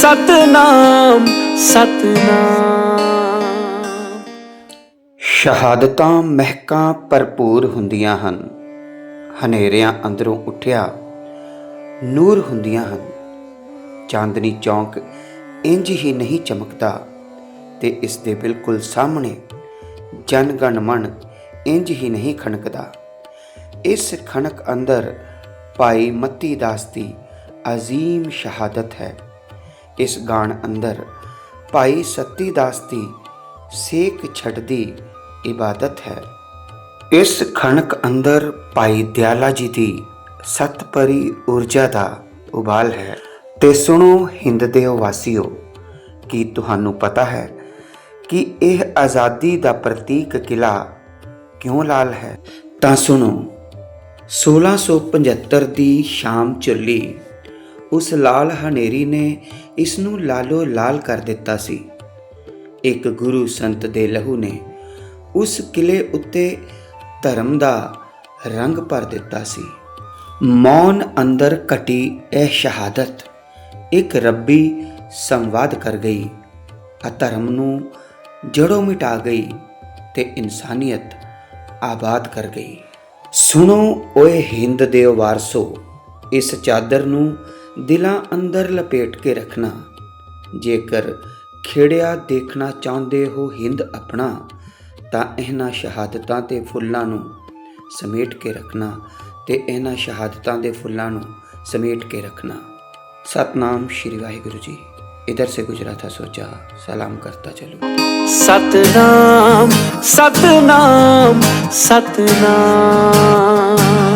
ਸਤਨਾਮ ਸਤਨਾਮ। ਸ਼ਹਾਦਤਾਂ ਮਹਿਕਾਂ ਭਰਪੂਰ ਹੁੰਦੀਆਂ ਹਨ। ਹਨੇਰਿਆਂ ਅੰਦਰੋਂ ਉੱਠਿਆ ਨੂਰ ਹੁੰਦੀਆਂ ਹਨ। ਚਾਂਦਨੀ ਚੌਂਕ ਇੰਜ ਹੀ ਨਹੀਂ ਚਮਕਦਾ ਤੇ ਇਸ ਦੇ ਬਿਲਕੁਲ ਸਾਹਮਣੇ ਜਨ ਗਣ ਮਨ ਇੰਜ ਹੀ ਨਹੀਂ ਖਣਕਦਾ। ਇਸ ਖਣਕ ਅੰਦਰ ਭਾਈ ਮੱਤੀ ਦਾਸ ਦੀ ਅਜ਼ੀਮ ਸ਼ਹਾਦਤ ਹੈ। ਇਸ ਗਾਣ ਅੰਦਰ। ਭਾਈ ਸੱਤੀ ਦਾਸ ਦੀ ਸੇਕ ਛੱਡਦੀ ਇਬਾਦਤ ਹੈ। ਇਸ ਖਣਕ ਅੰਦਰ ਭਾਈ ਦਿਆਲਾ ਜੀ ਦੀ ਸਤਪਰੀ ਊਰਜਾ ਦਾ ਉਬਾਲ ਹੈ। ਤੇ ਸੁਣੋ ਹਿੰਦ ਦੇ ਵਾਸੀਓ, ਕੀ ਤੁਹਾਨੂੰ ਪਤਾ ਹੈ ਕਿ ਇਹ ਆਜ਼ਾਦੀ ਦਾ ਪ੍ਰਤੀਕ ਕਿਲਾ ਕਿਉਂ ਲਾਲ ਹੈ? ਤਾਂ ਸੁਣੋ 1675 ਦੀ ਸ਼ਾਮ ਚੱਲੀ ਉਸ ਲਾਲ ਹਨੇਰੀ ਨੇ ਇਸ ਨੂੰ ਲਾਲੋ ਲਾਲ ਕਰ ਦਿੱਤਾ ਸੀ। ਇੱਕ ਗੁਰੂ ਸੰਤ ਦੇ ਲਹੂ ਨੇ ਉਸ ਕਿਲੇ ਉੱਤੇ ਧਰਮ ਦਾ ਰੰਗ ਭਰ ਦਿੱਤਾ ਸੀ। ਮੌਨ ਅੰਦਰ ਕਟੀ ਇਹ ਸ਼ਹਾਦਤ, ਇੱਕ ਰੱਬੀ ਸੰਵਾਦ ਕਰ ਗਈ ਅਧਰਮ ਨੂੰ ਜੜੋਂ ਮਿਟਾ ਗਈ ਤੇ ਇਨਸਾਨੀਅਤ ਆਬਾਦ ਕਰ ਗਈ। ਸੁਣੋ ਓਏ ਹਿੰਦ ਦੇ ਵਾਰਸੋ, ਇਸ ਚਾਦਰ ਨੂੰ ਦਿਲਾਂ ਅੰਦਰ ਲਪੇਟ ਕੇ ਰੱਖਣਾ। ਜੇਕਰ ਖੇੜਿਆ ਦੇਖਣਾ ਚਾਹੁੰਦੇ ਹੋ ਹਿੰਦ ਆਪਣਾ, ਤਾਂ ਇਹਨਾਂ ਸ਼ਹਾਦਤਾਂ ਤੇ ਫੁੱਲਾਂ ਨੂੰ ਸਮੇਟ ਕੇ ਰੱਖਣਾ ਤੇ ਇਹਨਾਂ ਸ਼ਹਾਦਤਾਂ ਦੇ ਫੁੱਲਾਂ ਨੂੰ ਸਮੇਟ ਕੇ ਰੱਖਣਾ। ਸਤਨਾਮ ਸ਼੍ਰੀ ਵਾਹਿਗੁਰੂ ਜੀ। ਇਧਰ ਸੇ ਗੁਜਰਾਤਾ ਸੋਚਾ, ਸਲਾਮ ਕਰਤਾ ਚਲੋ। ਸਤਨਾਮ ਸਤਨਾਮ ਸਤਨਾਮ।